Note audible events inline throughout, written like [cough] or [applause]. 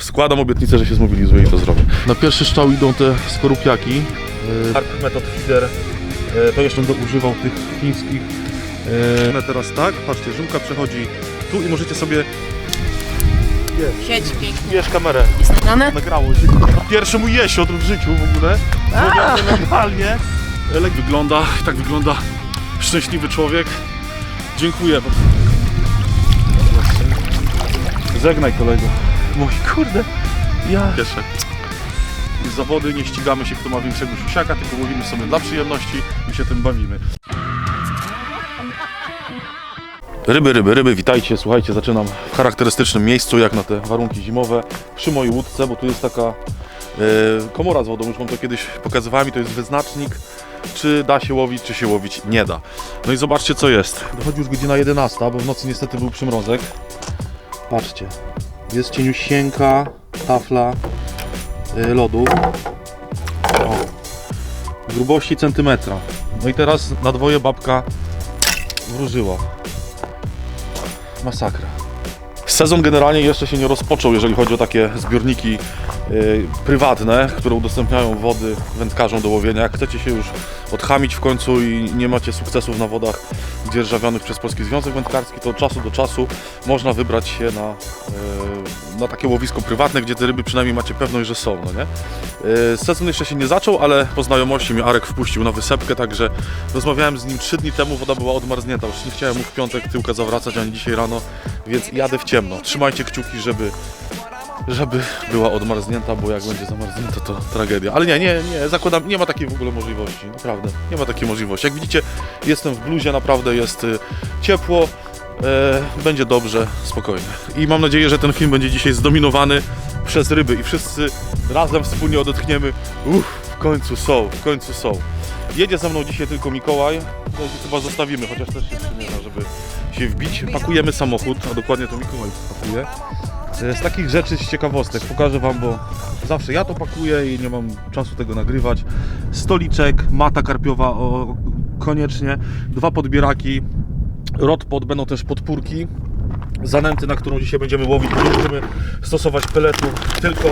składam obietnicę, że się zmobilizuję i to zrobię. Na pierwszy strzał idą te skorupiaki. Harp Method Feeder. E, To jeszcze będę używał tych chińskich. E, Teraz tak, patrzcie, żyłka przechodzi tu i możecie sobie... Siedź pięknie. Bierz kamerę. Jest nagrane? Nagrało się. Pierwszy mój jesiotr w życiu w ogóle. Zrobiony legalnie. Elek wygląda, tak wygląda szczęśliwy człowiek. Dziękuję. Żegnaj kolego. Mój kurde, ja... Cieszę. Zawody nie ścigamy się, kto ma większego siusiaka, tylko łowimy sobie dla przyjemności i się tym bawimy. Ryby, ryby, ryby, witajcie. Słuchajcie, zaczynam w charakterystycznym miejscu, jak na te warunki zimowe, przy mojej łódce, bo tu jest taka e, komora z wodą, już wam to kiedyś pokazywałem i to jest wyznacznik, czy da się łowić, czy się łowić nie da. No i zobaczcie, co jest. Dochodzi już godzina 11, bo w nocy niestety był przymrozek. Patrzcie, jest cieniusieńka tafla e, lodu. O, grubości centymetra. No i teraz na dwoje babka wróżyła. Masakra. Sezon generalnie jeszcze się nie rozpoczął, jeżeli chodzi o takie zbiorniki y, prywatne, które udostępniają wody wędkarzom do łowienia. Jak chcecie się już odchamić w końcu i nie macie sukcesów na wodach dzierżawionych przez Polski Związek Wędkarski, to od czasu do czasu można wybrać się na, y, na takie łowisko prywatne, gdzie te ryby przynajmniej macie pewność, że są. No nie? Y, Sezon jeszcze się nie zaczął, ale po znajomości mnie Arek wpuścił na wysepkę, także rozmawiałem z nim trzy dni temu, woda była odmarznięta. Już nie chciałem mu w piątek tyłka zawracać, ani dzisiaj rano, więc jadę w ciemno. Trzymajcie kciuki, żeby, żeby była odmarznięta, bo jak będzie zamarznięta, to tragedia. Ale nie, nie, nie, zakładam, nie ma takiej w ogóle możliwości, naprawdę. Nie ma takiej możliwości. Jak widzicie, jestem w bluzie, naprawdę jest y, ciepło. E, będzie dobrze, spokojnie. I mam nadzieję, że ten film będzie dzisiaj zdominowany przez ryby i wszyscy razem wspólnie odetchniemy. Uff, w końcu są, w końcu są. Jedzie ze mną dzisiaj tylko Mikołaj. Chyba zostawimy, chociaż też się przymierza, żeby się wbić. Pakujemy samochód, a dokładnie to Mikołaj pakuje. Z takich rzeczy, z ciekawostek pokażę Wam, bo zawsze ja to pakuję i nie mam czasu tego nagrywać. Stoliczek, mata karpiowa o, koniecznie, dwa podbieraki, Rodpod będą też podpórki. Zanęty, na którą dzisiaj będziemy łowić, nie będziemy stosować peletów, tylko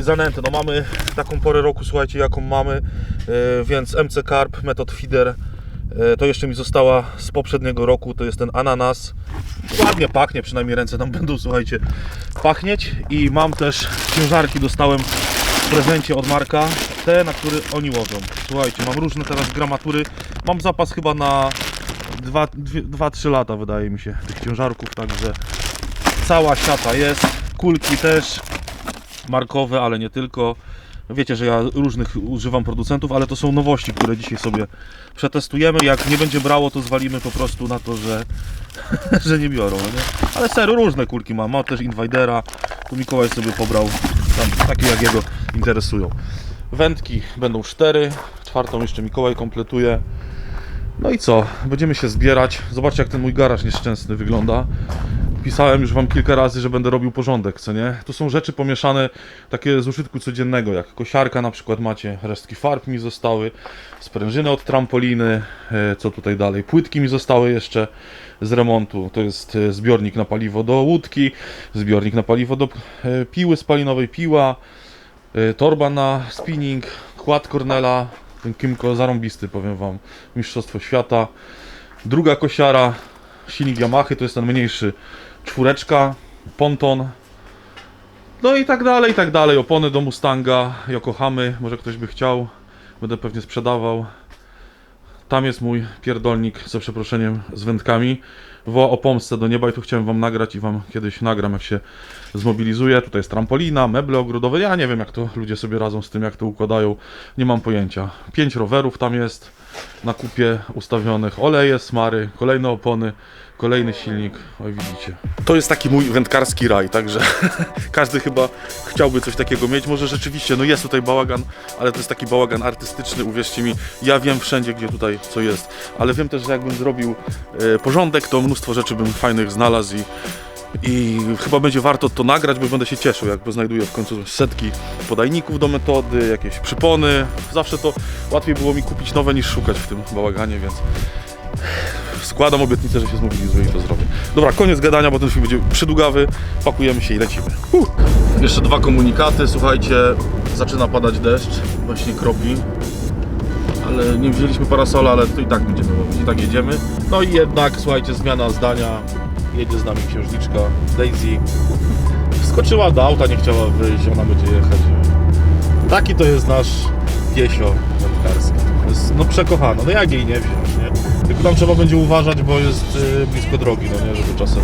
zanęty. No mamy taką porę roku, słuchajcie, jaką mamy, e, więc MC Carp, Method Feeder, to jeszcze mi została z poprzedniego roku, to jest ten ananas. Ładnie pachnie, przynajmniej ręce nam [laughs] będą, słuchajcie, pachnieć. I mam też ciężarki, dostałem w prezencie od Marka, te, na które oni łowią. Słuchajcie, mam różne teraz gramatury, mam zapas chyba na 2-3 lata wydaje mi się tych ciężarków, także cała siata jest, kulki też markowe, ale nie tylko. Wiecie, że ja różnych używam producentów, ale to są nowości, które dzisiaj sobie przetestujemy. Jak nie będzie brało, to zwalimy po prostu na to, że, [laughs] że nie biorą. no Nie? Ale serio, różne kulki mam. Mam też Invadera. Tu Mikołaj sobie pobrał tam, takie, jak jego interesują. Wędki będą cztery, czwartą jeszcze Mikołaj kompletuje. No i co? Będziemy się zbierać. Zobaczcie, jak ten mój garaż nieszczęsny wygląda. Pisałem już Wam kilka razy, że będę robił porządek, co nie? Tu są rzeczy pomieszane takie z użytku codziennego, jak kosiarka na przykład macie, resztki farb mi zostały, sprężyny od trampoliny, e, co tutaj dalej, płytki mi zostały jeszcze z remontu, to jest e, zbiornik na paliwo do łódki, zbiornik na paliwo do e, piły spalinowej, piła, torba na spinning, kład Cornela, ten Kimco zarąbisty, powiem Wam, Mistrzostwo Świata, druga kosiara, silnik Yamaha, to jest ten mniejszy, czwóreczka, ponton, no i tak dalej, i tak dalej, opony do Mustanga, Yokohamy, może ktoś by chciał, będę pewnie sprzedawał. Tam jest mój pierdolnik, za przeproszeniem, z wędkami. Woła o pomstę do nieba i tu chciałem wam nagrać i wam kiedyś nagram, jak się zmobilizuję. Tutaj jest trampolina, meble ogrodowe. Ja nie wiem, jak to ludzie sobie radzą z tym, jak to układają. Nie mam pojęcia. Pięć rowerów tam jest na kupie ustawionych. Oleje, smary, kolejne opony, kolejny silnik. Oj, widzicie. To jest taki mój wędkarski raj, także [laughs] każdy chyba chciałby coś takiego mieć. Może rzeczywiście, no jest tutaj bałagan, ale to jest taki bałagan artystyczny, uwierzcie mi. Ja wiem wszędzie, gdzie tutaj co jest, ale wiem też, że jakbym zrobił e, porządek, to mnóstwo rzeczy bym fajnych znalazł i i chyba będzie warto to nagrać, bo będę się cieszył, jak znajduję w końcu setki podajników do metody, jakieś przypony. Zawsze to łatwiej było mi kupić nowe niż szukać w tym bałaganie, więc składam obietnicę, że się zmobilizuję i to zrobię. Dobra, koniec gadania, bo ten film będzie przydługawy. Pakujemy się i lecimy. Uh. Jeszcze dwa komunikaty. Słuchajcie, zaczyna padać deszcz, właśnie kropi. Ale nie wzięliśmy parasola, ale to i tak będziemy i tak jedziemy. No i jednak, słuchajcie, zmiana zdania. Jedzie z nami księżniczka Daisy. Wskoczyła do auta, nie chciała wyjść, ona będzie jechać. Taki to jest nasz piesio wędkarski. Jest, no przekochana, no jak jej nie wziąć, nie? Tylko tam trzeba będzie uważać, bo jest y, blisko drogi, no nie? Żeby czasem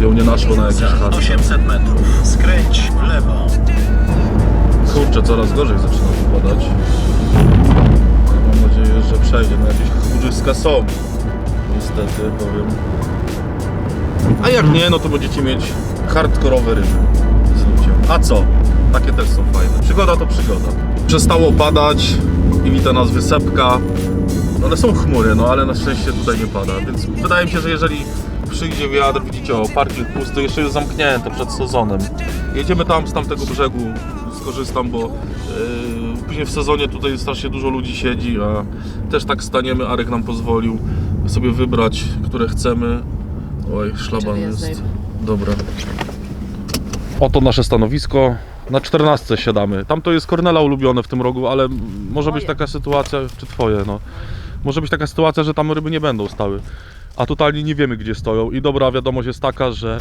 ją nie naszło na jakieś Za chady. 800 metrów skręć w lewo. Kurczę, coraz gorzej zaczyna wypadać. Mam nadzieję, że przejdzie. No jakieś chmurzyska są. Niestety, powiem. A jak nie, no to będziecie mieć hardkorowe ryby z luciem. A co? Takie też są fajne. Przygoda to przygoda. Przestało padać i wita nas wysepka. One są chmury, no ale na szczęście tutaj nie pada, więc wydaje mi się, że jeżeli przyjdzie wiatr, widzicie, o, parking pusty, jeszcze jest zamknięte przed sezonem. Jedziemy tam z tamtego brzegu, skorzystam, bo yy, później w sezonie tutaj strasznie dużo ludzi siedzi, a też tak staniemy, Arek nam pozwolił sobie wybrać, które chcemy. Oj, szlaban jest. Dobra. Oto nasze stanowisko. Na 14 siadamy. Tam to jest Kornela ulubione w tym rogu, ale może być Moje. taka sytuacja, czy twoje, no. Może być taka sytuacja, że tam ryby nie będą stały. A tutaj nie wiemy gdzie stoją. I dobra wiadomość jest taka, że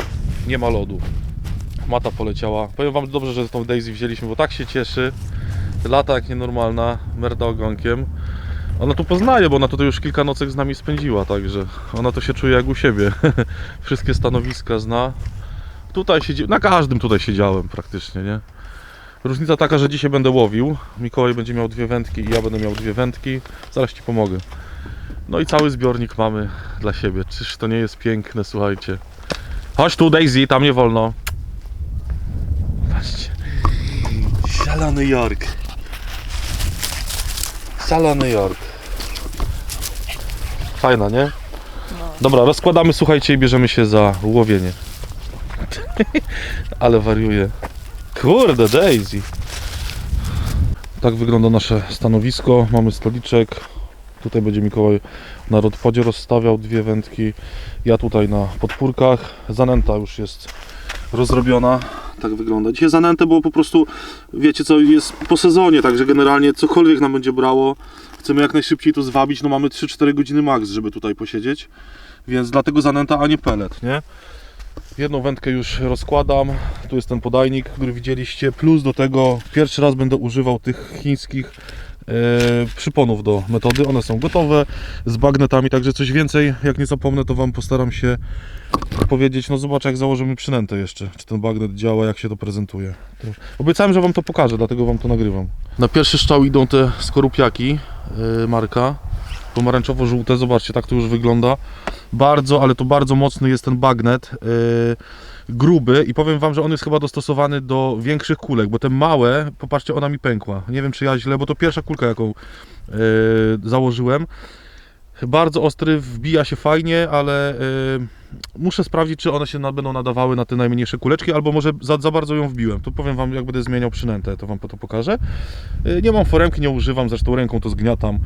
nie ma lodu. Mata poleciała. Powiem wam dobrze, że tą Daisy wzięliśmy, bo tak się cieszy. Lata jak nienormalna, merda ogonkiem. Ona tu poznaje, bo ona tutaj już kilka nocek z nami spędziła, także ona to się czuje jak u siebie. [laughs] Wszystkie stanowiska zna. Tutaj siedzi, na każdym tutaj siedziałem praktycznie, nie? Różnica taka, że dzisiaj będę łowił. Mikołaj będzie miał dwie wędki i ja będę miał dwie wędki. Zaraz Ci pomogę. No i cały zbiornik mamy dla siebie. Czyż to nie jest piękne, słuchajcie. Chodź tu Daisy, tam nie wolno. Patrzcie. Szalony York. Szalony York. Fajna, nie? Dobra, rozkładamy, słuchajcie, i bierzemy się za łowienie. [laughs] Ale wariuję. Kurde, Daisy. Tak wygląda nasze stanowisko. Mamy stoliczek. Tutaj będzie Mikołaj na rodpodzie rozstawiał dwie wędki. Ja tutaj na podpórkach. Zanęta już jest rozrobiona. Tak wygląda. Dzisiaj zanętę, bo po prostu wiecie co, jest po sezonie, także generalnie cokolwiek nam będzie brało, chcemy jak najszybciej to zwabić. No mamy 3-4 godziny max, żeby tutaj posiedzieć. Więc dlatego zanęta, a nie pelet, nie? Jedną wędkę już rozkładam. Tu jest ten podajnik, który widzieliście. Plus do tego pierwszy raz będę używał tych chińskich przyponów do metody. One są gotowe z bagnetami, także coś więcej, jak nie zapomnę, to Wam postaram się powiedzieć. No zobacz, jak założymy przynętę jeszcze. Czy ten bagnet działa, jak się to prezentuje. To... Obiecałem, że Wam to pokażę, dlatego Wam to nagrywam. Na pierwszy strzał idą te skorupiaki e, marka. Pomarańczowo-żółte, zobaczcie, tak to już wygląda. Bardzo, ale to bardzo mocny jest ten bagnet. Yy, gruby i powiem Wam, że on jest chyba dostosowany do większych kulek, bo te małe, popatrzcie, ona mi pękła. Nie wiem, czy ja źle, bo to pierwsza kulka, jaką yy, założyłem. Bardzo ostry, wbija się fajnie, ale yy, muszę sprawdzić, czy one się na, będą nadawały na te najmniejsze kuleczki, albo może za, za bardzo ją wbiłem. To powiem Wam, jak będę zmieniał przynętę, to Wam po to pokażę. Yy, nie mam foremki, nie używam, zresztą ręką to zgniatam,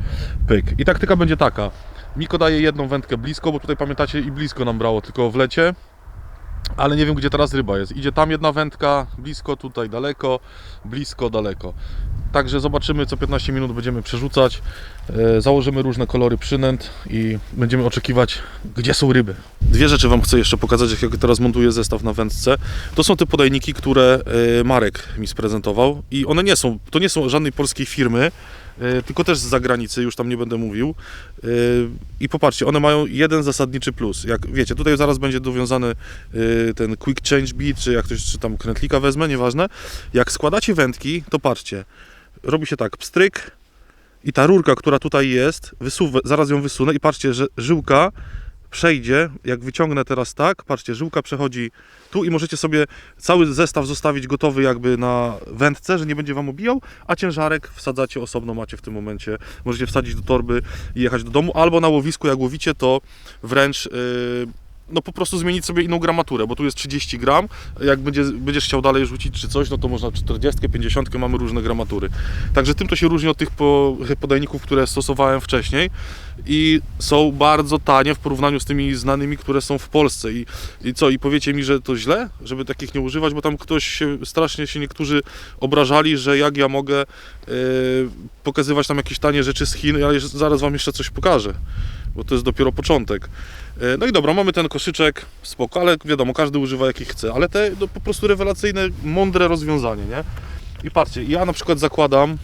pyk. I taktyka będzie taka. Miko daje jedną wędkę blisko, bo tutaj pamiętacie i blisko nam brało, tylko w lecie. Ale nie wiem gdzie teraz ryba jest. Idzie tam jedna wędka, blisko, tutaj daleko, blisko, daleko. Także zobaczymy, co 15 minut będziemy przerzucać. E, Założymy różne kolory przynęt i będziemy oczekiwać, gdzie są ryby. Dwie rzeczy Wam chcę jeszcze pokazać, jak teraz montuję zestaw na wędce. To są te podajniki, które e, Marek mi sprezentował i one nie są, to nie są żadnej polskiej firmy, tylko też z zagranicy, już tam nie będę mówił. E, I popatrzcie, one mają jeden zasadniczy plus. Jak wiecie, tutaj zaraz będzie dowiązany e, ten quick change beat, czy jak ktoś, czy tam krętlika wezmę, nieważne. Jak składacie wędki, to patrzcie, robi się tak, pstryk i ta rurka, która tutaj jest, wysuwę, zaraz ją wysunę i patrzcie, że żyłka przejdzie, jak wyciągnę teraz tak, patrzcie, żyłka przechodzi tu i możecie sobie cały zestaw zostawić gotowy jakby na wędce, że nie będzie Wam obijał, a ciężarek wsadzacie osobno, macie w tym momencie, możecie wsadzić do torby i jechać do domu, albo na łowisku, jak łowicie, to wręcz... Yy, no po prostu zmienić sobie inną gramaturę, bo tu jest 30 gram, jak będzie, będziesz chciał dalej rzucić czy coś, no to można 40, 50, mamy różne gramatury. Także tym to się różni od tych po, podajników, które stosowałem wcześniej. I są bardzo tanie w porównaniu z tymi znanymi, które są w Polsce. I, I co, i powiecie mi, że to źle, żeby takich nie używać, bo tam ktoś się, strasznie się niektórzy obrażali, że jak ja mogę e, pokazywać tam jakieś tanie rzeczy z Chin, ja zaraz wam jeszcze coś pokażę, bo to jest dopiero początek. E, No i dobra, mamy ten koszyczek, spoko, ale wiadomo, każdy używa jaki chce, ale te no, po prostu rewelacyjne, mądre rozwiązanie, nie? I patrzcie, ja na przykład zakładam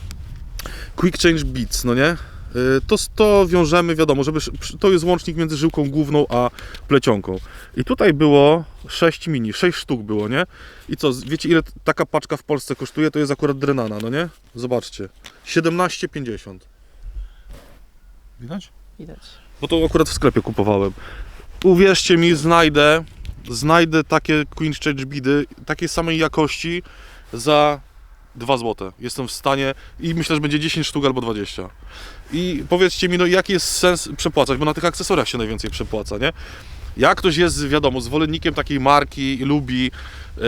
Quick Change Beats, no nie? Y, To, to wiążemy, wiadomo, żeby to jest łącznik między żyłką główną a plecionką. I tutaj było 6 mini, 6 sztuk było, nie? I co, wiecie ile taka paczka w Polsce kosztuje? To jest akurat drenana, no nie? Zobaczcie. 17,50. Widać? Widać. Bo to akurat w sklepie kupowałem. Uwierzcie mi, znajdę, znajdę takie Queen Change Bidy takiej samej jakości za 2 zł. Jestem w stanie i myślę, że będzie 10 sztuk albo 20. I powiedzcie mi, no jaki jest sens przepłacać, bo na tych akcesoriach się najwięcej przepłaca, nie? Jak ktoś jest, wiadomo, zwolennikiem takiej marki i lubi, e,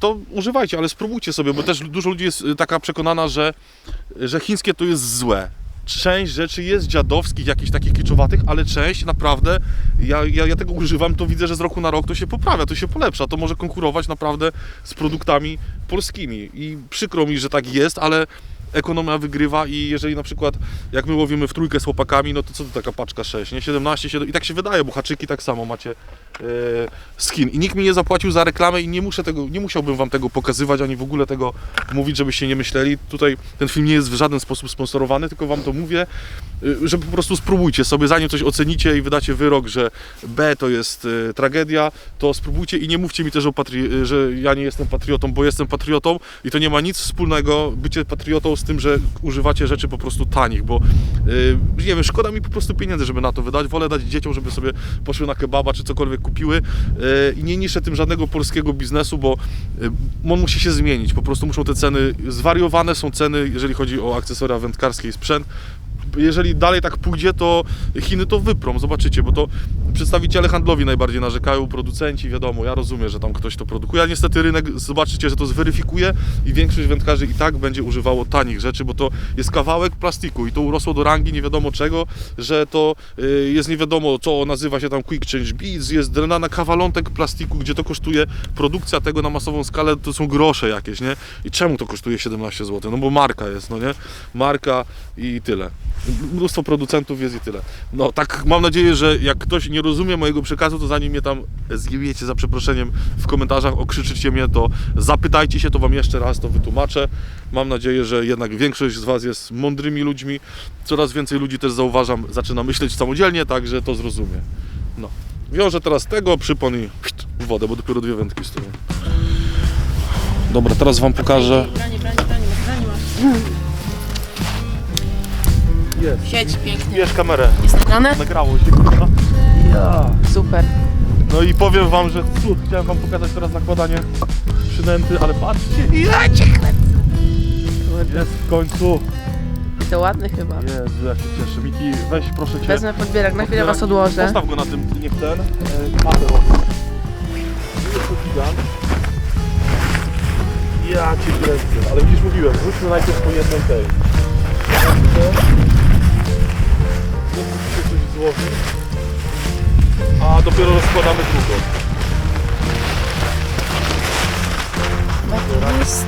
to używajcie, ale spróbujcie sobie, bo też dużo ludzi jest e, taka przekonana, że, że chińskie to jest złe. Część rzeczy jest dziadowskich, jakichś takich kiczowatych, ale część naprawdę, ja, ja, ja tego używam, to widzę, że z roku na rok to się poprawia, to się polepsza, to może konkurować naprawdę z produktami polskimi. I przykro mi, że tak jest, ale ekonomia wygrywa i jeżeli na przykład jak my łowimy w trójkę z chłopakami, no to co to taka paczka 6, nie? 17, 7 i tak się wydaje, bo haczyki tak samo macie skin. I nikt mi nie zapłacił za reklamę i nie muszę tego, nie musiałbym wam tego pokazywać, ani w ogóle tego mówić, żebyście nie myśleli. Tutaj ten film nie jest w żaden sposób sponsorowany, tylko wam to mówię, y, że po prostu spróbujcie sobie, zanim coś ocenicie i wydacie wyrok, że B to jest y, tragedia, to spróbujcie i nie mówcie mi też, o patri- że ja nie jestem patriotą, bo jestem patriotą i to nie ma nic wspólnego bycie patriotą z tym, że używacie rzeczy po prostu tanich, bo nie wiem, szkoda mi po prostu pieniędzy, żeby na to wydać, wolę dać dzieciom, żeby sobie poszły na kebaba czy cokolwiek kupiły y, i nie niszę tym żadnego polskiego biznesu, bo y, on musi się zmienić, po prostu muszą te ceny, zwariowane są ceny, jeżeli chodzi o akcesoria wędkarskie i sprzęt, jeżeli dalej tak pójdzie, to Chiny to wyprą, zobaczycie, bo to przedstawiciele handlowi najbardziej narzekają, producenci, wiadomo, ja rozumiem, że tam ktoś to produkuje, ale niestety rynek, zobaczycie, że to zweryfikuje i większość wędkarzy i tak będzie używało tanich rzeczy, bo to jest kawałek plastiku i to urosło do rangi nie wiadomo czego, że to y, jest nie wiadomo co, nazywa się tam Quick Change Beads, jest drenana kawalątek plastiku, gdzie to kosztuje, produkcja tego na masową skalę to są grosze jakieś, nie? I czemu to kosztuje 17 zł? No bo marka jest, no nie? Marka i tyle. Mnóstwo producentów jest i tyle. No tak mam nadzieję, że jak ktoś nie rozumie mojego przekazu, to zanim mnie tam zgibiecie za przeproszeniem w komentarzach, okrzyczycie mnie, to zapytajcie się, to wam jeszcze raz to wytłumaczę. Mam nadzieję, że jednak większość z was jest mądrymi ludźmi. Coraz więcej ludzi też zauważam, zaczyna myśleć samodzielnie, także to zrozumie. No. Wiążę teraz tego, przypon i w wodę, bo dopiero dwie wędki stoją. Dobra, teraz wam pokażę. Jest. Sieć pięknie. Bierz kamerę. Jest nagrane? Nagrało się. kurwa. Ja. Super. No i powiem wam, że cud, chciałem wam pokazać teraz nakładanie przynęty, ale patrzcie, ja cię Jest w końcu. I to ładny chyba. Jezu, ja się cieszę. Miki, weź proszę cię. Wezmę podbierak, na chwilę was odłożę. Postaw go na tym, niech ten, e, matę robi. Jest to gigant. Ja cię kręcę, ale widzisz, mówiłem, wróćmy najpierw po jednej tej. Nie musicie coś złożyć, a dopiero rozkładamy drugą. Taki jest.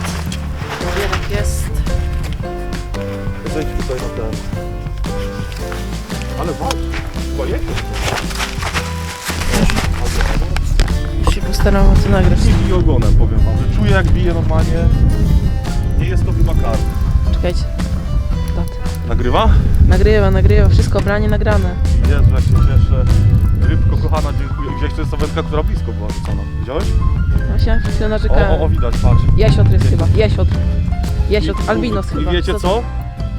Podbierak jest. Zejdź tutaj na ten. Ale walcz, chyba jedzie. Już się postaram to nagrać. Nie bije ogonem, powiem wam, że czuję jak bije normalnie. Nie jest to chyba kar. Czekajcie. Nagrywa? Nagrywa, nagrywa. Wszystko branie nagrane. Jezu, jak się cieszę. Rybko kochana, dziękuję. Gdzieś to jest ta wędka, która blisko była rzucona. Widziałeś? Właśnie przed chwilą O, o, o widać, patrz. Jesiotr jest chyba. Jesiotr. Albinos I chyba. wiecie co?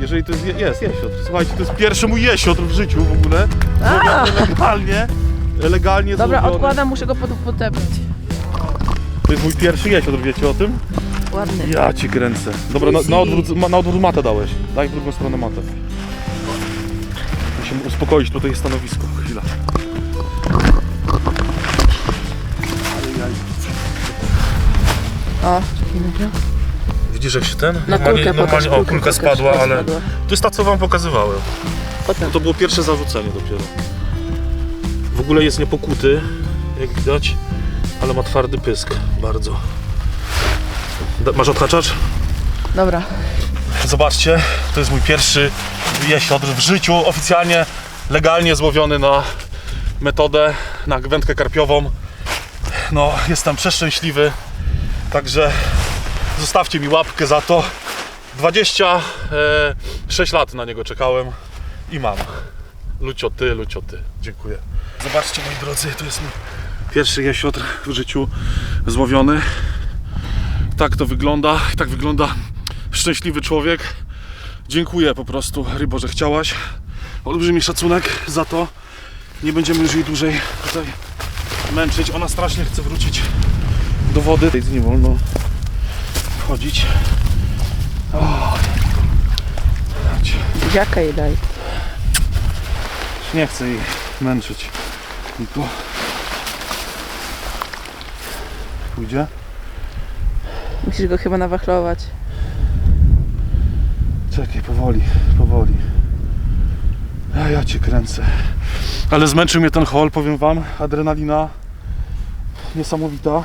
Jeżeli to jest, je- jest jesiotr. Słuchajcie, to jest pierwszy mój jesiotr w życiu w ogóle. A! Zrobiony legalnie. Legalnie Dobra, zrobiony. odkładam, muszę go pod-. To jest mój pierwszy jesiotr, wiecie o tym? Ładny. Ja ci kręcę. Dobra, na, na, odwrót, ma- na odwrót matę dałeś. Daj w drugą stronę matę. Musimy uspokoić tutaj stanowisko. Chwila. O, czekaj, nagrał. Widzisz jak się ten? Na kulkę pokaż, normalnie o, kulkę kulka pokaż, spadła, kulka ale spadła. to jest ta co wam pokazywałem. potem. to było pierwsze zarzucenie dopiero. W ogóle jest niepokuty, jak widać, ale ma twardy pysk, bardzo. Masz odhaczacz? Dobra. Zobaczcie, to jest mój pierwszy jesiotr w życiu, oficjalnie, legalnie złowiony na metodę, na wędkę karpiową. No, jestem przeszczęśliwy, także zostawcie mi łapkę za to. 26 lat na niego czekałem i mam. Lucioty, lucioty. Dziękuję. Zobaczcie moi drodzy, to jest mój pierwszy jesiotr w życiu złowiony. Tak to wygląda, tak wygląda szczęśliwy człowiek. Dziękuję po prostu, rybo, że chciałaś. Olbrzymi szacunek za to. Nie będziemy już jej dłużej tutaj męczyć. Ona strasznie chce wrócić do wody. Tutaj Nie wolno wchodzić. O. Chodź. Jaka jej daj. Nie chcę jej męczyć. Tylko pójdzie. Musisz go chyba nawachlować. Czekaj, powoli, powoli. A ja cię kręcę. Ale zmęczył mnie ten hol, powiem wam. Adrenalina niesamowita.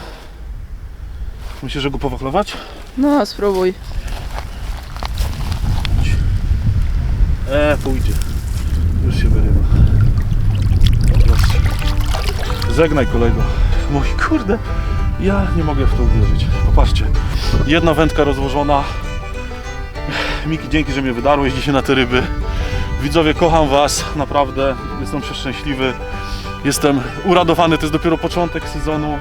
Myślisz, że go powachlować? No, spróbuj. E, pójdzie. Już się wyrywa. Zobaczcie. Żegnaj kolego. Mój kurde, ja nie mogę w to uwierzyć. Popatrzcie, jedna wędka rozłożona. Miki, dzięki, że mnie wydarłeś dzisiaj na te ryby. Widzowie, kocham Was, naprawdę. Jestem przeszczęśliwy. Jestem uradowany, to jest dopiero początek sezonu,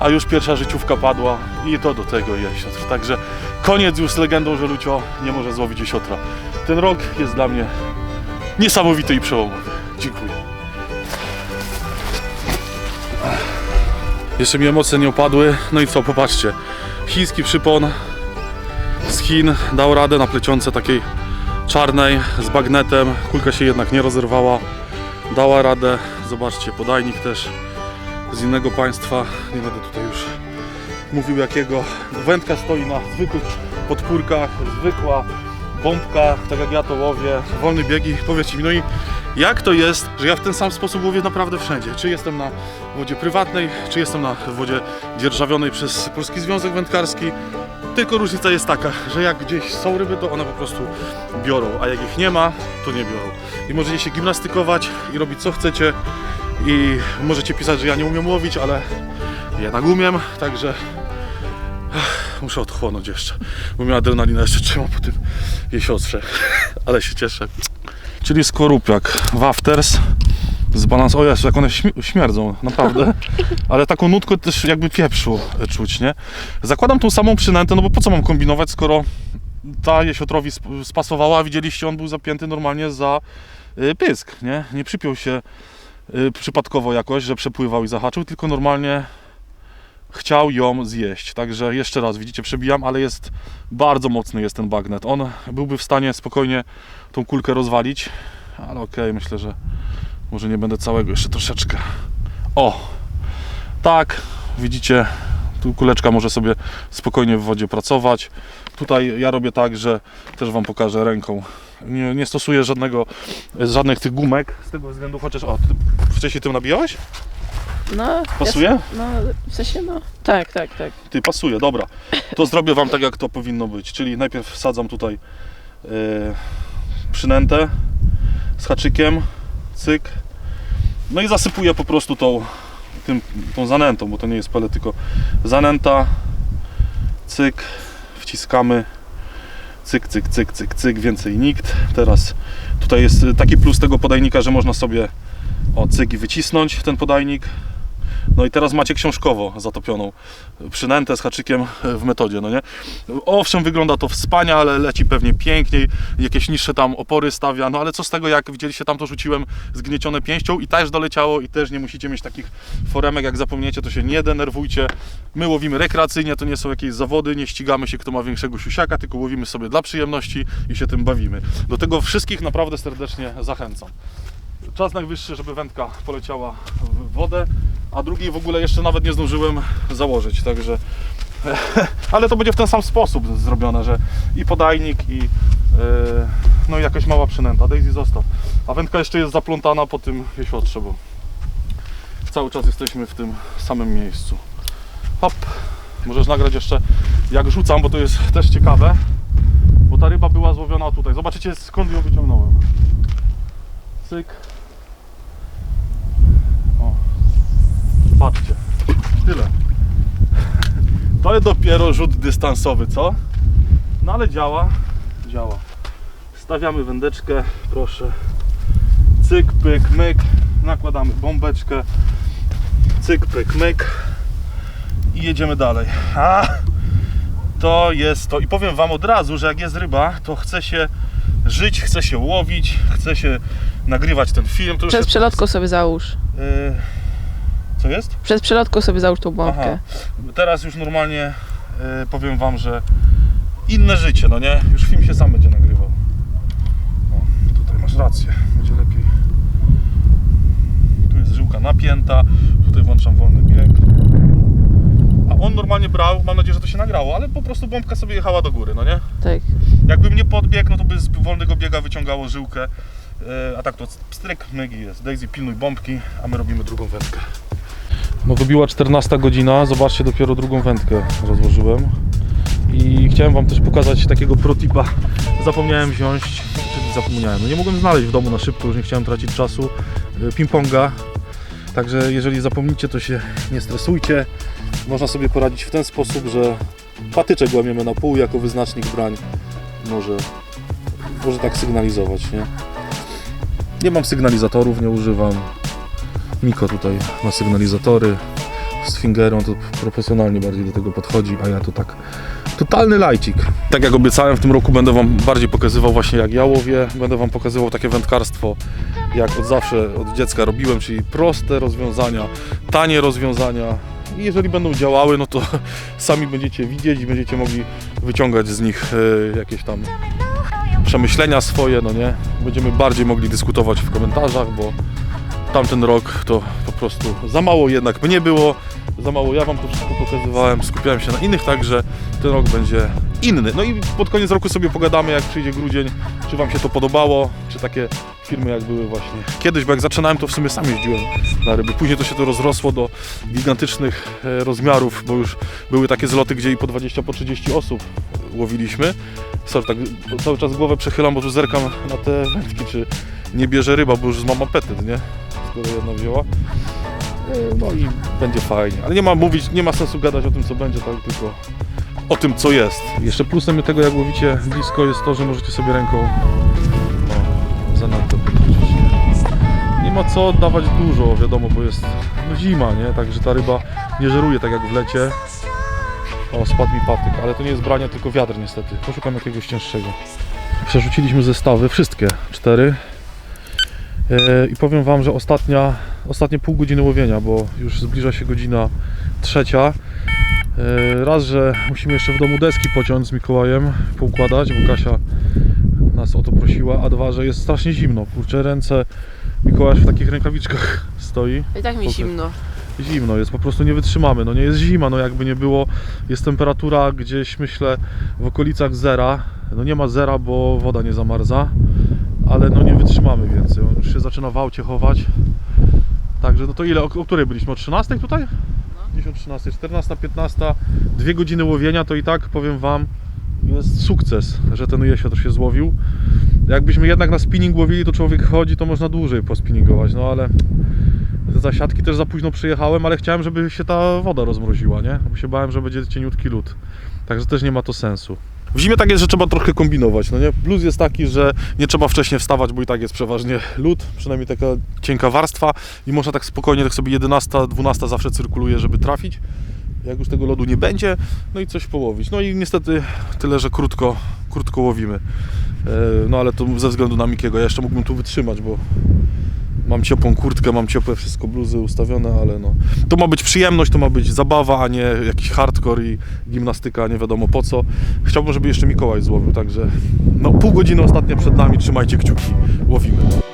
a już pierwsza życiówka padła i to do tego jesiotr. Także koniec już z legendą, że Lucio nie może złowić jesiotra. Ten rok jest dla mnie niesamowity i przełomowy. Dziękuję. Jeszcze mi emocje nie opadły. No i co, popatrzcie. Chiński przypon z Chin dał radę na plecionce takiej czarnej z bagnetem. Kulka się jednak nie rozerwała. Dała radę. Zobaczcie, podajnik też z innego państwa. Nie będę tutaj już mówił jakiego. Wędka stoi na zwykłych podpórkach, zwykła bombka, tak jak ja to łowię, wolny biegi. Powiedzcie mi, no i jak to jest, że ja w ten sam sposób łowię naprawdę wszędzie? Czy jestem na wodzie prywatnej, czy jestem na wodzie dzierżawionej przez Polski Związek Wędkarski. Tylko różnica jest taka, że jak gdzieś są ryby, to one po prostu biorą, a jak ich nie ma, to nie biorą. I możecie się gimnastykować i robić co chcecie i możecie pisać, że ja nie umiem łowić, ale jednak umiem, także muszę odchłonąć jeszcze, bo mnie adrenalina jeszcze trzyma po tym jesiotrze, [laughs] ale się cieszę. Czyli skorupiak, wafters z balans... O Jezu, jak one śmi- śmierdzą, naprawdę. [laughs] Ale taką nutkę też jakby pieprzu czuć, nie? Zakładam tą samą przynętę, no bo po co mam kombinować, skoro ta jesiotrowi sp- spasowała, a widzieliście, on był zapięty normalnie za y, pysk, nie? Nie przypiął się y, przypadkowo jakoś, że przepływał i zahaczył, tylko normalnie chciał ją zjeść. Także jeszcze raz, widzicie, przebijam, ale jest bardzo mocny jest ten bagnet. On byłby w stanie spokojnie tą kulkę rozwalić, ale okej, myślę, że może nie będę całego, jeszcze troszeczkę. O! Tak, widzicie, tu kuleczka może sobie spokojnie w wodzie pracować. Tutaj ja robię tak, że też Wam pokażę ręką. Nie, nie stosuję żadnego, żadnych tych gumek z tego względu, chociaż o, ty wcześniej tym nabijałeś? No. Pasuje? Ja, no, w sensie no. Tak, tak, tak. Ty, pasuje, dobra. To zrobię Wam tak, jak to powinno być. Czyli najpierw wsadzam tutaj yy, przynętę z haczykiem, cyk. No i zasypuję po prostu tą, tym, tą zanętą, bo to nie jest pelet, tylko zanęta, cyk, wciskamy, cyk, cyk, cyk, cyk, cyk, więcej nikt. Teraz tutaj jest taki plus tego podajnika, że można sobie o cyk i wycisnąć ten podajnik. No i teraz macie książkowo zatopioną przynętę z haczykiem w metodzie, no nie? Owszem, wygląda to wspaniale, leci pewnie piękniej, jakieś niższe tam opory stawia, no ale co z tego, jak widzieliście, tam to rzuciłem zgniecione pięścią i też doleciało i też nie musicie mieć takich foremek, jak zapomniecie, to się nie denerwujcie. My łowimy rekreacyjnie, to nie są jakieś zawody, nie ścigamy się, kto ma większego siusiaka, tylko łowimy sobie dla przyjemności i się tym bawimy. Do tego wszystkich naprawdę serdecznie zachęcam. Czas najwyższy, żeby wędka poleciała w wodę, a drugiej w ogóle jeszcze nawet nie zdążyłem założyć, także [laughs] ale to będzie w ten sam sposób zrobione, że i podajnik i no i jakaś mała przynęta. Daisy zostaw. A wędka jeszcze jest zaplątana po tym jesiotrze, bo cały czas jesteśmy w tym samym miejscu. Hop. Możesz nagrać jeszcze jak rzucam, bo to jest też ciekawe. Bo ta ryba była złowiona tutaj. Zobaczycie skąd ją wyciągnąłem. Cyk. Patrzcie. Tyle. To jest dopiero rzut dystansowy, co? No ale działa. Działa. Stawiamy wędeczkę, proszę. Cyk, pyk, myk. Nakładamy bombeczkę. Cyk, pyk, myk. I jedziemy dalej. A, to jest to. I powiem Wam od razu, że jak jest ryba, to chce się żyć, chce się łowić, chce się nagrywać ten film. To Przez jest, przelotką sobie załóż. Yy, co jest? Przelotką sobie załóż tą bombkę. Teraz już normalnie e, powiem Wam, że inne życie, no nie? Już film się sam będzie nagrywał. O, tutaj masz rację, będzie lepiej. Tu jest żyłka napięta, tutaj włączam wolny bieg. A on normalnie brał, mam nadzieję, że to się nagrało, ale po prostu bombka sobie jechała do góry, no nie? Tak. Jakbym nie podbiegł, no to by z wolnego biega wyciągało żyłkę. E, A tak to stryk, mygi jest. Daisy, pilnuj bombki, a my robimy drugą wędkę. No dobiła 14 godzina, zobaczcie, dopiero drugą wędkę rozłożyłem. I chciałem Wam też pokazać takiego protipa. Zapomniałem wziąć, czyli zapomniałem, no nie mogłem znaleźć w domu na szybko, już nie chciałem tracić czasu, e, ping-ponga. Także jeżeli zapomnicie, to się nie stresujcie. Można sobie poradzić w ten sposób, że patyczek łamiemy na pół jako wyznacznik brań. Może, może tak sygnalizować, nie? Nie mam sygnalizatorów, nie używam. Miko tutaj ma sygnalizatory z fingerą, to profesjonalnie bardziej do tego podchodzi, a ja to tak totalny lajcik. Tak jak obiecałem, w tym roku będę Wam bardziej pokazywał właśnie jak ja łowię, będę Wam pokazywał takie wędkarstwo, jak od zawsze, od dziecka robiłem, czyli proste rozwiązania, tanie rozwiązania i jeżeli będą działały, no to [laughs] sami będziecie widzieć i będziecie mogli wyciągać z nich e, jakieś tam przemyślenia swoje, no nie? Będziemy bardziej mogli dyskutować w komentarzach, bo tamten rok to po prostu za mało jednak mnie było, za mało ja Wam to wszystko pokazywałem, skupiałem się na innych, także ten rok będzie inny. No i pod koniec roku sobie pogadamy, jak przyjdzie grudzień, czy Wam się to podobało, czy takie filmy jak były właśnie kiedyś, bo jak zaczynałem to w sumie sam jeździłem na ryby. Później to się to rozrosło do gigantycznych e, rozmiarów, bo już były takie zloty, gdzie i po 20, po 30 osób łowiliśmy. Sorry, tak cały czas głowę przechylam, bo tu zerkam na te wędki, czy nie bierze ryba, bo już mam apetyt, nie? Skoro jedna wzięła. E, No i będzie fajnie. Ale nie ma mówić, nie ma sensu gadać o tym, co będzie, tak tylko o tym, co jest. Jeszcze plusem tego, jak łowicie blisko, jest to, że możecie sobie ręką o, zanadto podrzucić. Nie ma co oddawać dużo, wiadomo, bo jest no, zima, nie? Także ta ryba nie żeruje tak jak w lecie. O, spadł mi patyk, ale to nie jest branie, tylko wiatr niestety. Poszukam jakiegoś cięższego. Przerzuciliśmy zestawy, wszystkie, cztery. E, I powiem Wam, że ostatnia, ostatnie pół godziny łowienia, bo już zbliża się godzina trzecia. E, Raz, że musimy jeszcze w domu deski pociąć z Mikołajem, poukładać, bo Kasia nas o to prosiła, a dwa, że jest strasznie zimno. Kurczę, ręce Mikołaj w takich rękawiczkach [laughs] stoi. I tak mi Pokaż. zimno. Zimno jest, po prostu nie wytrzymamy. No nie jest zima, no jakby nie było. Jest temperatura gdzieś, myślę, w okolicach zera. No nie ma zera, bo woda nie zamarza, ale no nie wytrzymamy więcej. On już się zaczyna w aucie chować. Także no to ile, o, o której byliśmy? O 13 tutaj? Gdzieś o 13, 14, 15, dwie godziny łowienia to i tak powiem Wam jest sukces, że ten jesiotr się złowił. Jakbyśmy jednak na spinning łowili, to człowiek chodzi, to można dłużej pospinningować, no ale te zasiadki też za późno przyjechałem, ale chciałem, żeby się ta woda rozmroziła, nie? Bo się bałem, że będzie cieniutki lód. Także też nie ma to sensu. W zimie tak jest, że trzeba trochę kombinować, no nie? Plus jest taki, że nie trzeba wcześniej wstawać, bo i tak jest przeważnie lód, przynajmniej taka cienka warstwa i można tak spokojnie, tak sobie 11, 12 zawsze cyrkuluje, żeby trafić. Jak już tego lodu nie będzie, no i coś połowić. No i niestety tyle, że krótko, krótko łowimy. E, No ale to ze względu na Mikiego, ja jeszcze mógłbym tu wytrzymać, bo mam ciepłą kurtkę, mam ciepłe wszystko, bluzy ustawione, ale no. To ma być przyjemność, to ma być zabawa, a nie jakiś hardcore i gimnastyka, nie wiadomo po co. Chciałbym, żeby jeszcze Mikołaj złowił, także no pół godziny ostatnie przed nami, trzymajcie kciuki, łowimy.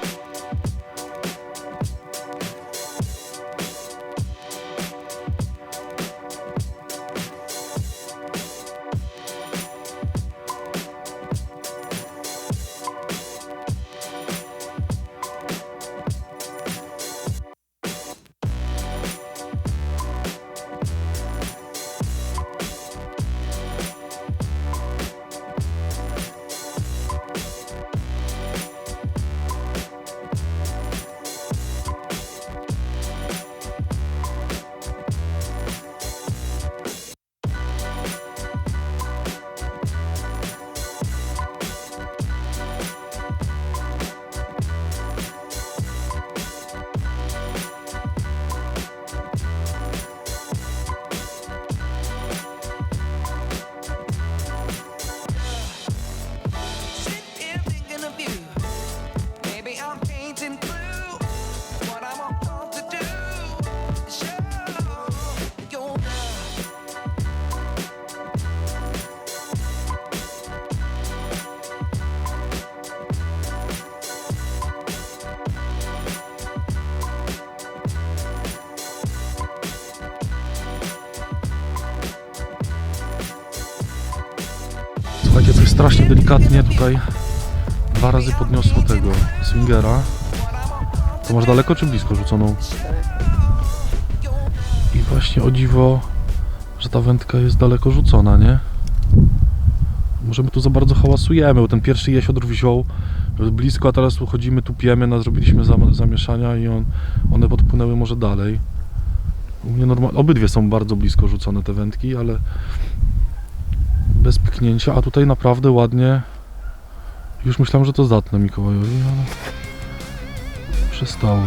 Strasznie delikatnie tutaj dwa razy podniosło tego swingera. To masz daleko czy blisko rzuconą? I właśnie o dziwo, że ta wędka jest daleko rzucona, nie? Może my tu za bardzo hałasujemy, bo ten pierwszy jesiodr wziął blisko, a teraz tu chodzimy, tupiemy, no, zrobiliśmy zam- zamieszania i on, one podpłynęły może dalej. U mnie normal, obydwie są bardzo blisko rzucone te wędki, ale bez pyknięcia, a tutaj naprawdę ładnie. Już myślałem, że to zatnę Mikołajowi, ale przestało.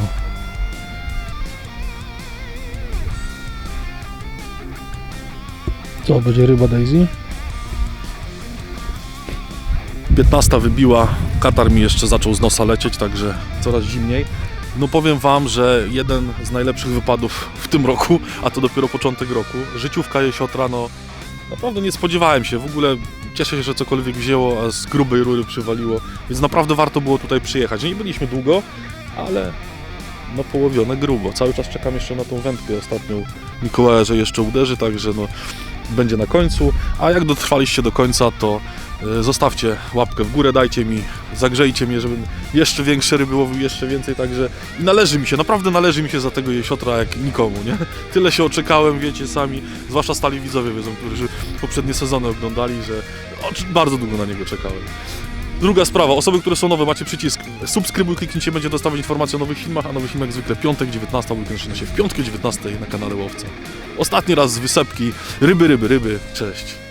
Co, będzie ryba Daisy? 15 wybiła, katar mi jeszcze zaczął z nosa lecieć, także coraz zimniej. No powiem Wam, że jeden z najlepszych wypadów w tym roku, a to dopiero początek roku, życiówka jesiotra, no naprawdę nie spodziewałem się, w ogóle cieszę się, że cokolwiek wzięło, a z grubej rury przywaliło, więc naprawdę warto było tutaj przyjechać. Nie byliśmy długo, ale no połowione grubo. Cały czas czekam jeszcze na tą wędkę ostatnią Mikołaja, że jeszcze uderzy, także no będzie na końcu. A jak dotrwaliście do końca, to zostawcie łapkę w górę, dajcie mi, zagrzejcie mnie, żebym jeszcze większe ryby łowił, jeszcze więcej, także i należy mi się, naprawdę należy mi się za tego jesiotra jak nikomu, nie? [laughs] Tyle się oczekałem, wiecie sami, zwłaszcza stali widzowie wiedzą, którzy poprzednie sezony oglądali, że bardzo długo na niego czekałem. Druga sprawa, osoby, które są nowe, macie przycisk subskrybuj, kliknijcie, będzie dostawać informacje o nowych filmach, a nowy film jak zwykle piątek 19, weekend się w piątkę 19 na kanale Łowca. Ostatni raz z wysepki, ryby, ryby, ryby, cześć.